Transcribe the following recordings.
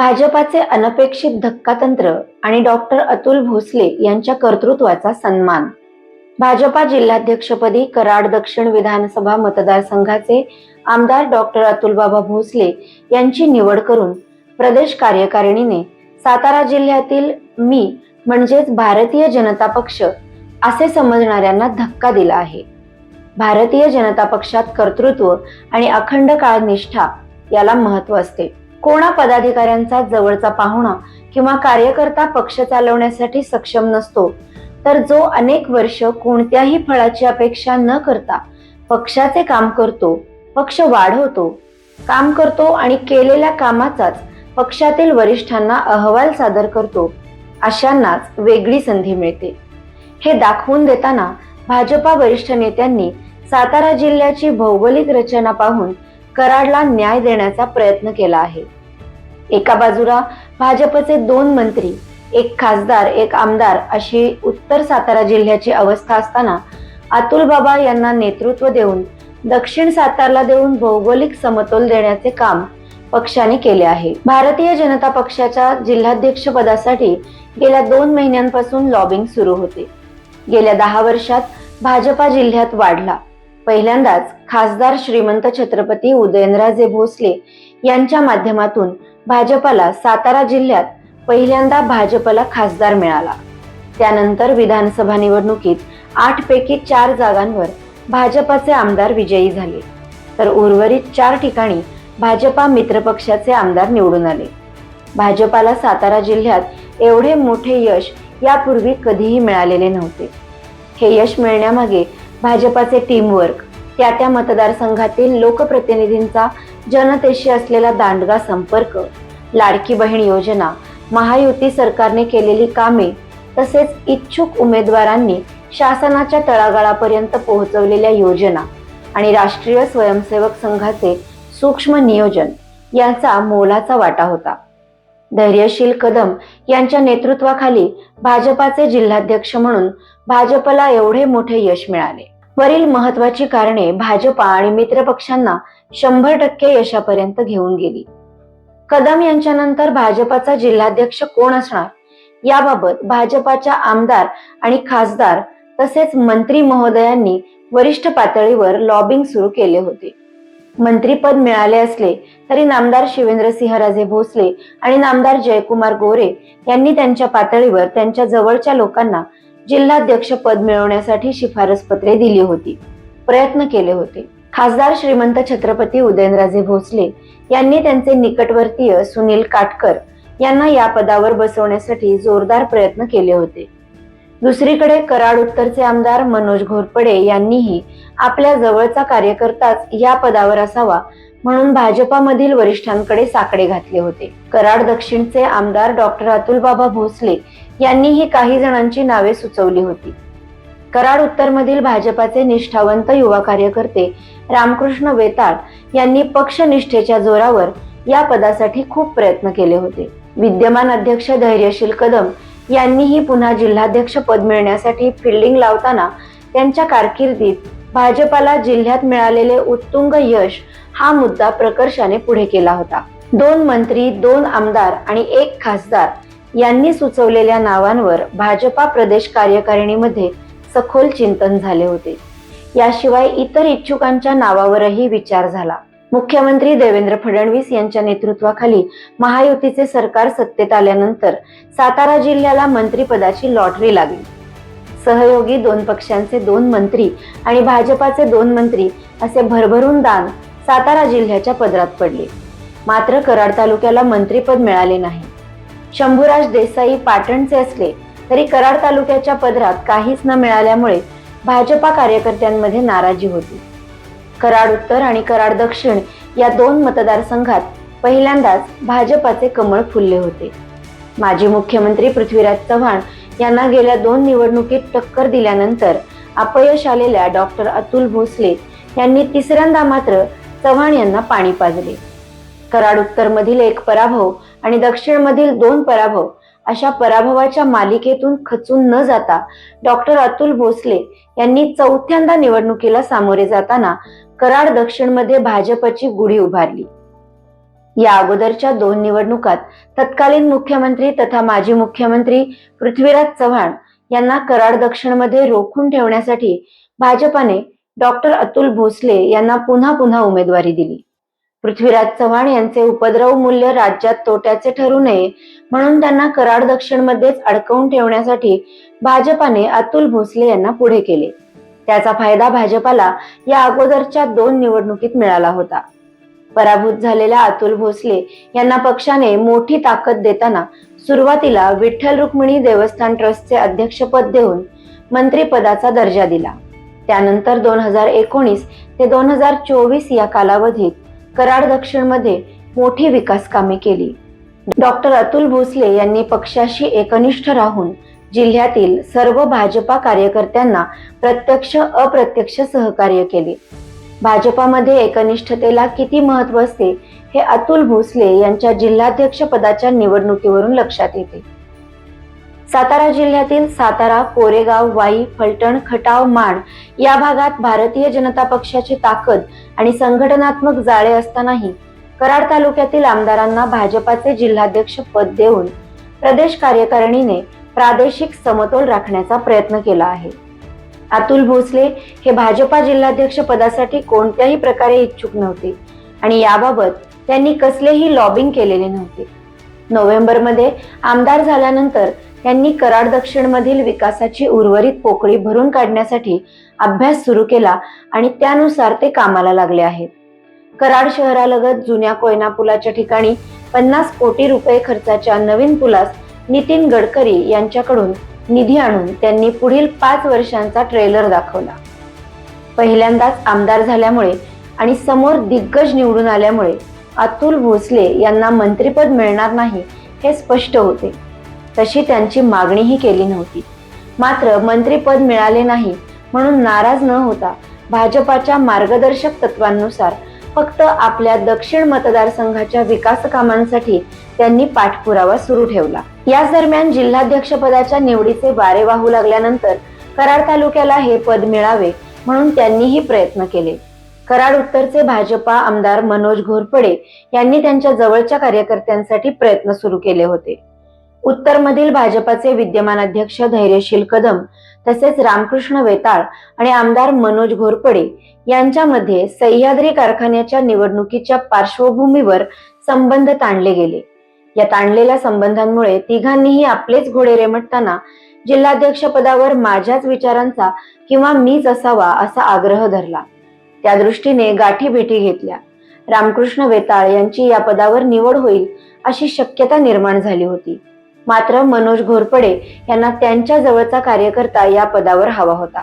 भाजपाचे अनपेक्षित धक्कातंत्र आणि डॉक्टर अतुल भोसले यांच्या कर्तृत्वाचा सन्मान. भाजपा जिल्हाध्यक्षपदी कराड दक्षिण विधानसभा मतदारसंघाचे आमदार डॉक्टर अतुलबाबा भोसले यांची निवड करून प्रदेश कार्यकारिणीने सातारा जिल्ह्यातील मी म्हणजेच भारतीय जनता पक्ष असे समजणाऱ्यांना धक्का दिला आहे. भारतीय जनता पक्षात कर्तृत्व आणि अखंड काळ निष्ठा याला महत्त्व असते. कोणा पदाधिकाऱ्यांचा जवळचा पाहुणा किंवा कार्यकर्ता पक्ष चालवण्यासाठी सक्षम नसतो तर जो अनेक वर्ष कोणत्याही फळाची अपेक्षा न करता पक्षाचे काम करतो पक्ष वाढवतो काम करतो आणि केलेल्या कामाचाच पक्षातील वरिष्ठांना अहवाल सादर करतो अशांनाच वेगळी संधी मिळते. हे दाखवून देताना भाजपा वरिष्ठ नेत्यांनी सातारा जिल्ह्याची भौगोलिक रचना पाहून कराडला न्याय देण्याचा प्रयत्न केला आहे. एका बाजूला भाजपचे दोन मंत्री एक खासदार एक आमदार अशी उत्तर सातारा जिल्ह्याची अवस्था असताना अतुल बाबा यांना नेतृत्व देऊन दक्षिण सातारला देऊन भौगोलिक समतोल देण्याचे काम पक्षाने केले आहे. भारतीय जनता पक्षाच्या जिल्हाध्यक्ष पदासाठी गेल्या दोन महिन्यांपासून लॉबिंग सुरू होते. गेल्या दहा वर्षात भाजपा जिल्ह्यात वाढला. पहिल्यांदाच खासदार श्रीमंत छत्रपती उदयनराजे भोसले यांच्या माध्यमातून भाजपाला सातारा जिल्ह्यात पहिल्यांदा भाजपला खासदार मिळाला. त्यानंतर विधानसभा निवडणुकीत आठ पैकी चार जागांवर भाजपाचे आमदार विजयी झाले. तर उर्वरित चार ठिकाणी भाजपा मित्रपक्षाचे आमदार निवडून आले. भाजपाला सातारा जिल्ह्यात एवढे मोठे यश यापूर्वी कधीही मिळालेले नव्हते. हे यश मिळण्यामागे भाजपाचे टीमवर्क त्या त्या मतदारसंघातील लोकप्रतिनिधींचा जनतेशी असलेला दांडगा संपर्क लाडकी बहीण योजना महायुती सरकारने केलेली कामे तसेच इच्छुक उमेदवारांनी शासनाच्या तळागाळापर्यंत पोहोचवलेल्या योजना आणि राष्ट्रीय स्वयंसेवक संघाचे सूक्ष्म नियोजन यांचा मोलाचा वाटा होता. धैर्यशील कदम यांच्या नेतृत्वाखाली भाजपाचे जिल्हाध्यक्ष म्हणून भाजपला एवढे मोठे यश मिळाले. वरील महत्वाची कारणे भाजपा आणि मित्रपक्षांना शंभर टक्के यशापर्यंत घेऊन गेली. कदम यांच्यानंतर भाजपाचा जिल्हाध्यक्ष कोण असणार? याबाबत भाजपाच्या आमदार आणि खासदार तसेच मंत्री महोदयांनी वरिष्ठ पातळीवर लॉबिंग सुरू केले होते. मंत्रीपद मिळाले असले तरी नामदार शिवेंद्रसिंहराजे भोसले आणि नामदार जयकुमार गोरे यांनी त्यांच्या पातळीवर त्यांच्या जवळच्या लोकांना जिल्हाध्यक्ष पद मिळवण्यासाठी शिफारस पत्रे दिली होती. प्रयत्न केले होते. खासदार श्रीमंत छत्रपती उदयनराजे भोसले यांनी त्यांचे निकटवर्तीय सुनील काटकर यांना या पदावर बसवण्यासाठी जोरदार प्रयत्न केले होते. दुसरीकडे कराड उत्तरचे आमदार मनोज घोरपडे यांनीही आपल्या जवळचा कार्यकर्ताच या पदावर असावा म्हणून भाजपामधील वरिष्ठांकडे साकडे घातले होते. कराड दक्षिणचे आमदार डॉक्टर अतुलबाबा भोसले यांनीही काही जणांची नावे सुचवली होती. कराड उत्तरमधील भाजपाचे निष्ठावंत युवा कार्यकर्ते रामकृष्ण वेताळ यांनी पक्षनिष्ठेच्या जोरावर या पदासाठी खूप प्रयत्न केले होते. विद्यमान अध्यक्ष धैर्यशील कदम यांनीही पुन्हा जिल्हाध्यक्ष पद मिळण्यासाठी फिल्डिंग लावताना त्यांच्या कारकिर्दीत भाजपाला जिल्ह्यात मिळालेले उत्तुंग यश हा मुद्दा प्रकर्षाने पुढे केला होता. दोन मंत्री दोन आमदार आणि एक खासदार यांनी सुचवलेल्या नावांवर भाजपा प्रदेश कार्यकारिणीमध्ये सखोल चिंतन झाले होते. याशिवाय इतर इच्छुकांच्या नावावरही विचार झाला. मुख्यमंत्री देवेंद्र फडणवीस यांच्या नेतृत्वाखाली महायुतीचे सरकार सत्तेत आल्यानंतर सातारा जिल्ह्याला मंत्रीपदाची लॉटरी लागली. सहयोगी दोन पक्षांचे दोन मंत्री आणि भाजपाचे दोन मंत्री असे भरभरून दान सातारा जिल्ह्याच्या पदरात पडले. मात्र कराड तालुक्याला मंत्रीपद मिळाले नाही. शंभूराज देसाई पाटणचे असले तरी कराड तालुक्याच्या पदरात काहीच न मिळाल्यामुळे भाजपा कार्यकर्त्यांमध्ये नाराजी होती. कराड उत्तर आणि कराड दक्षिण या दोन मतदारसंघात पहिल्यांदाच भाजपाचे कमळ फुलले होते. माजी मुख्यमंत्री पृथ्वीराज चव्हाण यांना गेल्या दोन निवडणुकीत टक्कर दिल्यानंतर अपयश आलेल्या डॉक्टर अतुल भोसले यांनी तिसऱ्यांदा मात्र चव्हाण यांना पाणी पाजले. कराड उत्तरमधील एक पराभव आणि दक्षिणमधील दोन पराभव अशा पराभवाच्या मालिकेतून खचून न जाता डॉक्टर अतुल भोसले यांनी चौथ्यांदा निवडणुकीला सामोरे जाताना कराड दक्षिणमध्ये भाजपची गुढी उभारली. या अगोदरच्या दोन निवडणुकात तत्कालीन मुख्यमंत्री तथा माजी मुख्यमंत्री पृथ्वीराज चव्हाण यांना कराड दक्षिणमध्ये रोखून ठेवण्यासाठी भाजपाने डॉक्टर अतुल भोसले यांना पुन्हा पुन्हा उमेदवारी दिली. पृथ्वीराज चव्हाण यांचे उपद्रव मूल्य राज्यात तोट्याचे ठरू नये म्हणून त्यांना कराड दक्षिणमध्येच अडकवून ठेवण्यासाठी भाजपाने अतुल भोसले यांना पुढे केले. त्याचा फायदा भाजपाला या अगोदरच्या दोन निवडणुकीत मिळाला होता. पराभूत झालेल्या अतुल भोसले यांना पक्षाने मोठी ताकद देताना सुरुवातीला विठ्ठल रुक्मिणी देवस्थान ट्रस्टचे अध्यक्षपद देऊन मंत्रिपदाचा दर्जा दिला. त्यानंतर दोन हजार एकोणीस ते दोन हजार चोवीस या कालावधीत कराड दक्षिणमध्ये मोठी विकास कामे केली. डॉक्टर अतुल भोसले यांनी पक्षाशी एकनिष्ठ राहून जिल्ह्यातील सर्व भाजपा कार्यकर्त्यांना प्रत्यक्ष अप्रत्यक्ष सहकार्य केले. भाजपामध्ये एकनिष्ठतेला किती महत्त्व असते हे अतुल भोसले यांच्या जिल्हाध्यक्ष पदाच्या निवडणुकीवरून लक्षात येते. सातारा जिल्ह्यातील सातारा कोरेगाव वाई फलटण खटाव माण या भागात भारतीय जनता पक्षाची ताकद आणि संघटनात्मक जाळे असतानाही कराड तालुक्यातील आमदारांना भाजपाचे जिल्हाध्यक्ष पद देऊन प्रदेश कार्यकारिणीने प्रादेशिक समतोल राखण्याचा प्रयत्न केला आहे. अतुल भोसले हे भाजपा जिल्हाध्यक्ष पदासाठी कोणत्याही प्रकारे इच्छुक नव्हते आणि याबाबत त्यांनी कसलेही लॉबिंग केलेले नव्हते. नोव्हेंबरमध्ये आमदार झाल्यानंतर त्यांनी कराड दक्षिणमधील विकासाची उर्वरित पोकळी भरून काढण्यासाठी अभ्यास सुरू केला आणि त्यानुसार ते कामाला लागले आहेत. कराड शहरालगत जुन्या कोयना पुलाच्या ठिकाणी पन्नास कोटी रुपये खर्चाच्या नवीन पुलास नितीन गडकरी यांच्याकडून निधी आणून त्यांनी पुढील पाच वर्षांचा ट्रेलर दाखवला. पहिल्यांदाच आमदार झाल्यामुळे आणि समोर दिग्गज निवडून आल्यामुळे अतुल भोसले यांना मंत्रिपद मिळणार नाही हे स्पष्ट होते. तशी त्यांची मागणीही केली नव्हती. मात्र मंत्रीपद मिळाले नाही म्हणून नाराज न होता भाजपाच्या मार्गदर्शक तत्वांनुसार फक्त आपल्या दक्षिण मतदारसंघाच्या विकास कामांसाठी त्यांनी पाठपुरावा सुरू ठेवला. याच दरम्यान जिल्हाध्यक्षपदाच्या निवडीचे वारे वाहू लागल्यानंतर कराड तालुक्याला हे पद मिळावे म्हणून त्यांनीही प्रयत्न केले. कराड उत्तरचे भाजपा आमदार मनोज घोरपडे यांनी त्यांच्या जवळच्या कार्यकर्त्यांसाठी प्रयत्न सुरू केले होते. उत्तरमधील भाजपाचे विद्यमान अध्यक्ष धैर्यशील कदम तसेच रामकृष्ण वेताळ आणि आमदार मनोज घोरपडे यांच्यामध्ये सह्याद्री कारखान्याच्या निवडणुकीच्या पार्श्वभूमीवर संबंध ताणले गेले. या ताणलेल्या संबंधांमुळे तिघांनीही आपलेच घोडे रेमटताना जिल्हाध्यक्ष पदावर माझ्याच विचारांचा किंवा मीच असावा असा आग्रह धरला. त्या दृष्टीने गाठी भेटी घेतल्या. रामकृष्ण वेताळ यांची या पदावर निवड होईल अशी शक्यता निर्माण झाली होती. मात्र मनोज घोरपडे यांना त्यांच्या जवळचा कार्यकर्ता या पदावर हवा होता.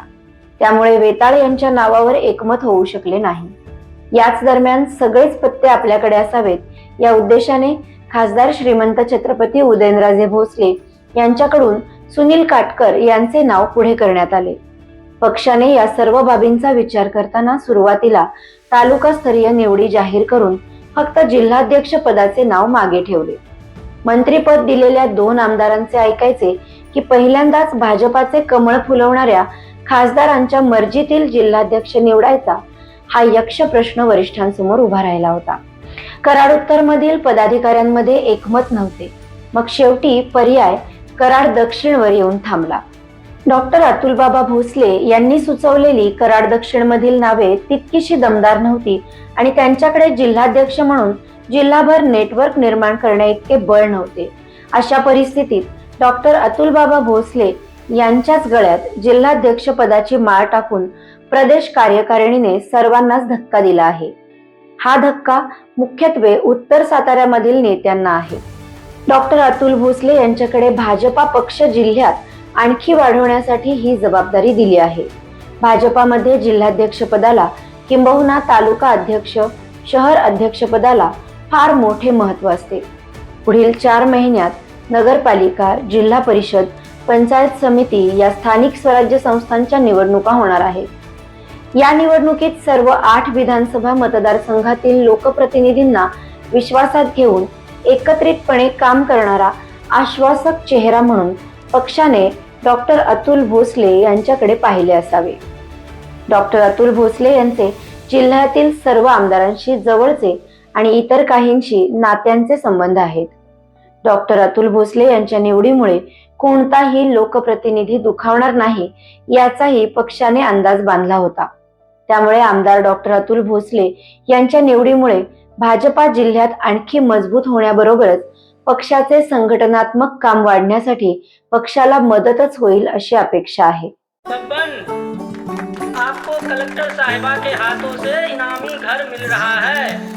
त्यामुळे वेताळ यांच्या नावावर एकमत होऊ शकले नाही. याच दरम्यान सगळेच पत्ते आपल्याकडे असावेत या उद्देशाने खासदार श्रीमंत छत्रपती उदयनराजे भोसले यांच्याकडून सुनील काटकर यांचे नाव पुढे करण्यात आले. पक्षाने या सर्व बाबींचा विचार करताना सुरुवातीला तालुकास्तरीय निवडी जाहीर करून फक्त जिल्हाध्यक्ष पदाचे नाव मागे ठेवले. मंत्रीपद दिलेल्या दोन आमदारांचे ऐकायचे की पहिल्यांदाच भाजपाचे कमळ फुलवणाऱ्या खासदारांच्या मर्जीतील जिल्हाध्यक्ष निवडायचा हा यक्ष प्रश्न वरिष्ठांसमोर उभा राहिला होता. कराड उत्तर मधील पदाधिकाऱ्यांमध्ये एकमत नव्हते. मग शेवटी पर्याय कराड दक्षिणवर येऊन थांबला. डॉक्टर अतुलबाबा भोसले यांनी सुचवलेली कराड दक्षिण मधील नावे तितकीशी दमदार नव्हती आणि त्यांच्याकडे जिल्हाध्यक्ष म्हणून जिल्हाभर नेटवर्क निर्माण करण्याइतके बळ नव्हते. अशा परिस्थितीत डॉक्टर अतुलबाबा भोसले यांच्याच गळ्यात जिल्हाध्यक्ष पदाची माळ टाकून प्रदेश कार्यकारिणीने सर्वांनाच धक्का दिला आहे. हा धक्का मुख्यत्वे उत्तर साताऱ्यामधील नेत्यांना आहे. डॉक्टर अतुल भोसले यांच्याकडे भाजपा पक्ष जिल्ह्यात आणखी वाढवण्यासाठी ही जबाबदारी दिली आहे. भाजपामध्ये जिल्हाध्यक्षपदाला किंबहुना तालुका अध्यक्ष शहर अध्यक्षपदाला फार मोठे महत्त्व असते. पुढील चार महिन्यात नगरपालिका जिल्हा परिषद पंचायत समिती या स्थानिक स्वराज्य संस्थांच्या निवडणुका होणार आहेत. या निवडणुकीत सर्व आठ विधानसभा मतदारसंघातील लोकप्रतिनिधींना विश्वासात घेऊन एकत्रितपणे काम करणारा आश्वासक चेहरा म्हणून पक्षाने डॉक्टर अतुल भोसले यांच्याकडे पाहिले असावे. डॉक्टर अतुल भोसले यांचे जिल्ह्यातील सर्व आमदारांशी जवळचे आणि इतर काहींशी नात्यांचे संबंध आहेत. डॉक्टर अतुल भोसले यांच्या निवडीमुळे कोणताही लोकप्रतिनिधी दुखावणार नाही याचाही पक्षाने अंदाज बांधला होता. त्यामुळे आमदार डॉक्टर अतुल भोसले यांच्या निवडीमुळे भाजपा जिल्ह्यात आणखी मजबूत होण्याबरोबरच पक्षाचे संघटनात्मक काम वाढण्यासाठी पक्षाला मदतच होईल अशी अपेक्षा आहे. आपको कलेक्टर साहिबा के हाथों से इनामी घर मिल रहा है।